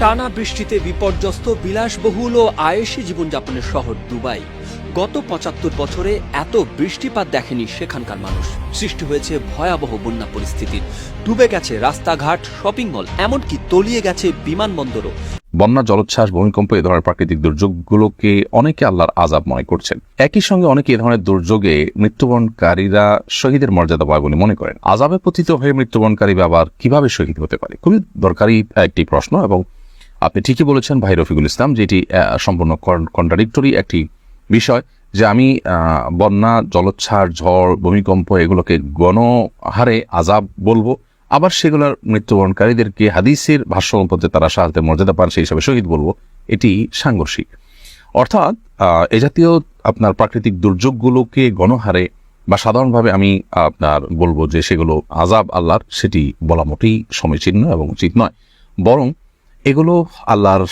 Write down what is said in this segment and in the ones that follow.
টানা বৃষ্টিতে বিপর্যস্ত, বিলাসবহুল ও আয়েসী জীবনযাপনের শহর দুবাই। গত পঁচাত্তর বছরে এত বৃষ্টিপাত দেখেনি সেখানকার মানুষ। সৃষ্টি হয়েছে ভয়াবহ বন্যা পরিস্থিতির ডুবে গেছে রাস্তাঘাট, শপিং মল, এমনকি তলিয়ে গেছে বিমানবন্দরও। বন্যা, জলোচ্ছ্বাস, ভূমিকম্প এ ধরনের প্রাকৃতিক দুর্যোগগুলোকে অনেকে আল্লাহর আজাব মনে করছেন। একই সঙ্গে অনেকে এ ধরনের দুর্যোগে মৃত্যুবরণকারীরা শহীদের মর্যাদা পায় বলে মনে করেন। আজাবে পতিত হয়ে মৃত্যুবরণকারী আবার কীভাবে শহীদ হতে পারে? খুবই দরকারি একটি প্রশ্ন এবং আপনি ঠিকই বলেছেন ভাই রফিকুল ইসলাম যেটি সম্পূর্ণ কন্ট্রাডিক্টরি একটি বিষয় যে আমি বন্যা, জলোচ্ছ্বাস, ঝড়, ভূমিকম্প এগুলোকে গণহারে আজাব বলব। আবার সেগুলোর মৃত্যুবরণকারীদেরকে হাদিসের ভাষ্য পথে তারা সাহায্যের মর্যাদা পান, সেই হিসাবে শহীদ বলব, এটি সাংঘর্ষিক। অর্থাৎ এ জাতীয় আপনার প্রাকৃতিক দুর্যোগগুলোকে গণহারে বা সাধারণভাবে আমি আপনার বলব যে সেগুলো আজাব আল্লাহর, সেটি বলা মোটেই সমীচীন এবং উচিত নয়। বরং এগুলো আল্লাহর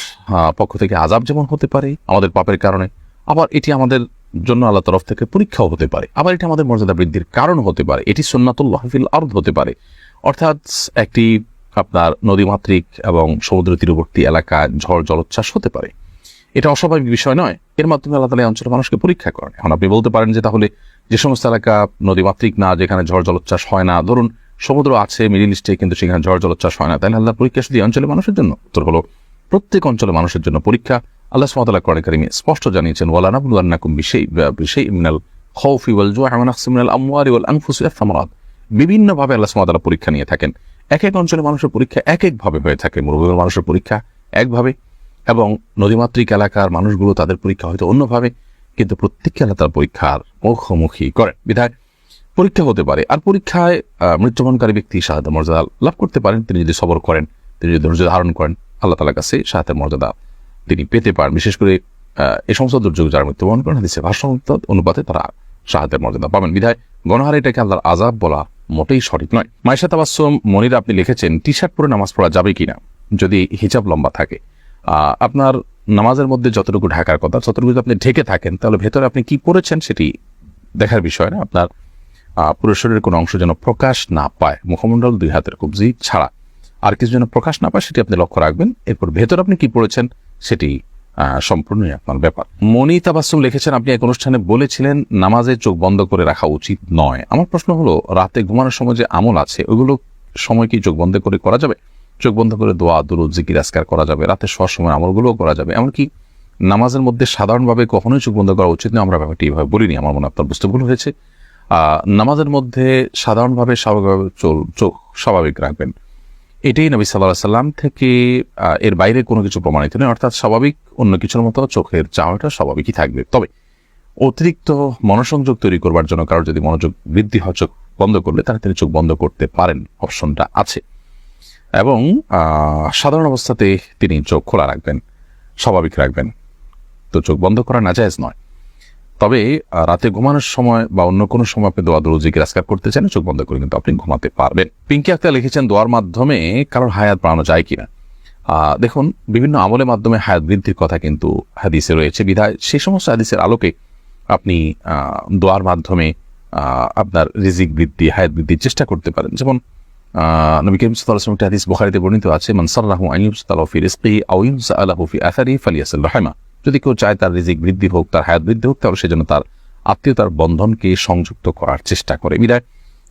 পক্ষ থেকে আজাব যেমন হতে পারে, আমাদের পাপের কারণে, আবার এটি আমাদের জন্য আল্লাহ তরফ থেকে পরীক্ষাও হতে পারে। আবার এটি আমাদের মর্যাদা বৃদ্ধির কারণ হতে পারে। এটি সুন্নাতুল্লাহ ফিল আর্দ হতে পারে। অর্থাৎ একটি আপনার নদীমাতৃক এবং সমুদ্র তীরবর্তী এলাকা, ঝড়, জলোচ্ছ্বাস হতে পারে। এটা অস্বাভাবিক বিষয় নয়। এর মাধ্যমে আল্লাহ তালা অঞ্চলের মানুষকে পরীক্ষা করেন। এখন আপনি বলতে পারেন যে তাহলে যে সমস্ত এলাকা নদীমাতৃক না, যেখানে ঝড়, জলোচ্ছ্বাস হয় না, ধরুন সমুদ্র আছে, মিডিল ইস্টে, কিন্তু সেখানে ঝড় জলোচ্ছ্বাস হয় না। তাহলে আল্লাহ পরীক্ষা শুধু অঞ্চলের মানুষের জন্য? উত্তর হলো, প্রত্যেক অঞ্চলের মানুষের জন্য পরীক্ষা। আল্লাহ সুমাতাল্লাহ কোরআন কারিমে স্পষ্ট জানিয়েছেন বিভিন্নভাবে আল্লাহ সুমাতাল্লাহ পরীক্ষা নিয়ে থাকেন। এক এক অঞ্চলের মানুষের পরীক্ষা এক একভাবে হয়ে থাকে। মরুভূমির মানুষের পরীক্ষা একভাবে এবং নদীমাতৃক এলাকার মানুষগুলো তাদের পরীক্ষা হয়তো অন্যভাবে, কিন্তু প্রত্যেককে আল্লাহ তার পরীক্ষার মুখোমুখি করেন। বিধায় পরীক্ষা হতে পারে। আর পরীক্ষায় মৃত্যুবরণকারী ব্যক্তি সাহায্য মর্যাদা লাভ করতে পারেন, তিনি যদি সবর করেন, তিনি যদি ধৈর্য ধারণ করেন, আল্লাহ তালার কাছে সাহায্যের মর্যাদা তিনি পেতে পারেন। বিশেষ করে এই সমস্ত দুর্যোগ যারা মৃত্যুবরণ করেন, হাদিসে ভাষ্য অনুপাতে তারা সাহায্যের মর্যাদা পাবেন। বিধায়, গণহারে এটাকে আল্লাহর আজাব বলা মোটেই সঠিক নয়। মাইশা তাবাসম মনির, আপনি লিখেছেন টি শার্ট পরে নামাজ পড়া যাবে কিনা? যদি হিজাব লম্বা থাকে আপনার নামাজের মধ্যে যতটুকু ঢাকার কথা, ততটুকু যদি আপনি ঢেকে থাকেন, তাহলে ভেতরে আপনি কি পড়েছেন সেটি দেখার বিষয় না। আপনার পুরো শরীরের কোনো অংশ যেন প্রকাশ না পায়। মুখমণ্ডল দুই হাতের কবজি ছাড়া। আর কিছু যেন প্রকাশ না পায়, সেটি আপনি লক্ষ্য রাখবেন। এরপর ভেতর আপনি কি পড়েছেন, সেটি সম্পূর্ণই আপনার ব্যাপার। মনি তাবাসুম লিখেছেন, আপনি এক অনুষ্ঠানে বলেছিলেন, নামাজে চোখ বন্ধ করে রাখা উচিত নয়। আমার প্রশ্ন হলো, রাতে ঘুমানোর সময় যে আমল আছে, ওইগুলো সময় কি চোখ বন্ধ করে করা যাবে? চোখ বন্ধ করে দোয়া, দুরুদ, জিকির আসকার করা যাবে? রাতে শোয়ার সময় আমলগুলোও করা যাবে? এমনকি নামাজের মধ্যে সাধারণভাবে কখনোই চোখ বন্ধ করা উচিত নয়। আমরা ব্যাপারটি এইভাবে বলিনি, আমার মনে আপনার বুঝতে ভুল হয়েছে। নামাজের মধ্যে সাধারণভাবে স্বাভাবিকভাবে চোখ স্বাভাবিক রাখবেন। এটাই নবী সাল্লাহ সাল্লাম থেকে এর বাইরে কোনো কিছু প্রমাণিত নেই, অর্থাৎ স্বাভাবিক অন্য কিছুর মতো চোখের চাওয়াটা স্বাভাবিকই থাকবে। তবে অতিরিক্ত মনোসংযোগ তৈরি করবার জন্য কারোর যদি মনোযোগ বৃদ্ধি হয়, চোখ বন্ধ করলে তাহলে তিনি চোখ বন্ধ করতে পারেন, অপশনটা আছে। এবং সাধারণ অবস্থাতে তিনি চোখ খোলা রাখবেন, স্বাভাবিক রাখবেন। তো চোখ বন্ধ করা নাজায়েজ নয়। তবে রাতে ঘুমানোর সময় বা অন্য কোনো সময় আপনি দোয়া দরুজিকে রাস্কার করতে চান, চোখ বন্ধ করে কিন্তু আপনি ঘুমাতে পারবেন। পিঙ্কি আক্তার লিখেছেন, দোয়ার মাধ্যমে কারোর হায়াত বাড়ানো যায় কিনা? দেখুন, বিভিন্ন আমলের মাধ্যমে হায়াত বৃদ্ধির কথা কিন্তু হাদিসে রয়েছে। বিধায় সেই সমস্ত হাদিসের আলোকে আপনি দোয়ার মাধ্যমে আপনার রিজিক বৃদ্ধি, হায়াত বৃদ্ধির চেষ্টা করতে পারেন। যেমন নবী করিম আলাইহি একটি হাদিস বুখারীতে বর্ণিত আছে, মান সাররাহু আন ইউসতালা ফি রিজকিহি আও ইউসআলাহু ফি ফালিয়াসিল রাহিমা। যদি কেউ চায় তার রিজিক বৃদ্ধি হোক, তার হায়াত বৃদ্ধি হোক, তাহলে সেজন্য তার আত্মীয়তার বন্ধনকে সংযুক্ত করার চেষ্টা করে। বিদায়,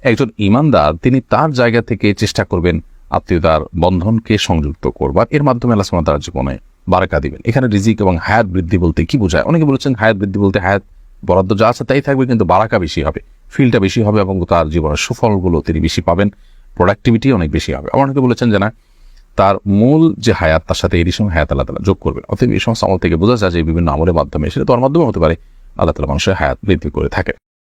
একজন ইমানদার, তিনি তার জায়গা থেকে চেষ্টা করবেন আত্মীয়তার বন্ধনকে সংযুক্ত করবার। এর মাধ্যমে আল্লাহ ওয়া জীবনে বারাকা দিবেন। এখানে রিজিক এবং হায়াত বৃদ্ধি বলতে কি বোঝায়? অনেকে বলেছেন হায়াত বৃদ্ধি বলতে হায়াত বরাদ্দ যা আছে তাই থাকবে, কিন্তু বারাকা বেশি হবে, ফিলটা বেশি হবে এবং তার জীবনের সুফলগুলো তিনি বেশি পাবেন, প্রোডাক্টিভিটি অনেক বেশি হবে। অনেকে বলেছেন যে না তার মূল যে হায়াত, তার সাথে এরই সময় হায়াত আল্লাহ যোগ করবে অতএব এই সমস্ত আমল থেকে বোঝা যায় যে বিভিন্ন আমলের মাধ্যমে সেটা তো মাধ্যমে হতে পারে। আল্লাহ তালা মানুষের হায়াত বৃদ্ধি করে থাকে।